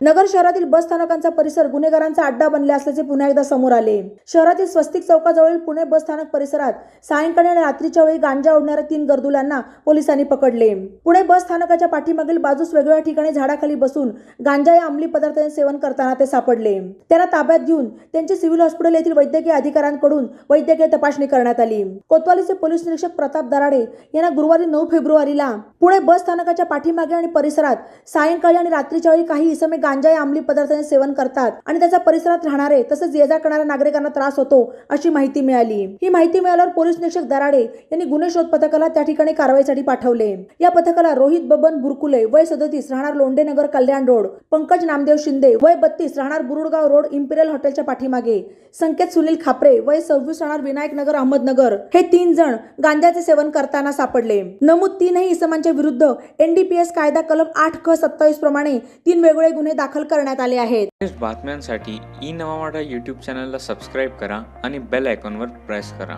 नगर शहरातील बस स्थानकांचा परिसर गुन्हेगारांचा अड्डा बनले असल्याचे पुन्हा एकदा समोर आले. शहरातील स्वस्तिक चौकाजवळील पुणे बस स्थानक परिसरात सायंकाळी आणि रात्रीच्या वेळी गांजा ओढणाऱ्या तीन गर्दुलांना पोलिसांनी पकडले. पुणे बस स्थानकाच्या पाठीमागील बाजूस वेगवेगळ्या ठिकाणी झाडाखाली बसून गांजा या अंमली पदार्थांचे सेवन करताना ते सापडले. त्यांना ताब्यात घेऊन त्यांची सिव्हिल हॉस्पिटल येथील वैद्यकीय अधिकाऱ्यांकडून वैद्यकीय तपासणी करण्यात आली. कोतवालीचे पोलीस निरीक्षक प्रताप दराडे यांना गुरुवारी नऊ फेब्रुवारीला पुणे बस स्थानकाच्या पाठीमागे आणि परिसरात सायंकाळी आणि रात्रीच्या वेळी काही इसमे गांजा या अंमली पदार्थांचे सेवन करतात आणि त्याचा परिसरात राहणारे तसेच ये जा करणाऱ्या नागरिकांना त्रास होतो अशी माहिती मिळाली. ही माहिती मिळाल्यावर पोलीस निरीक्षक दराडे यांनी गुन्हे शोध पथकाला त्या ठिकाणी कारवाईसाठी पाठवले. या पथकाला रोहित बबन बुरकुले वय सदतीस राहणार लोंढेनगर कल्याण रोड पंकज नामदेव शिंदे वय बत्तीस राहणार बुरुडगाव रोड इम्पिरियल हॉटेलच्या पाठीमागे संकेत सुनील खापरे वय सव्वीस राहणार विनायक नगर अहमदनगर हे तीन जण गांजाचे सेवन करताना सापडले. नमूद तीनही इसमांच्या विरुद्ध एनडीपीएस कायदा कलम आठ क सत्तावीस प्रमाणे तीन वेगवेगळे गुन्हे दाखल करण्यात आले आहेत. बातम्यांसाठी ई नवा मराठा यूट्यूब चॅनलला सबस्क्राईब करा आणि बेल आयकॉनवर प्रेस करा.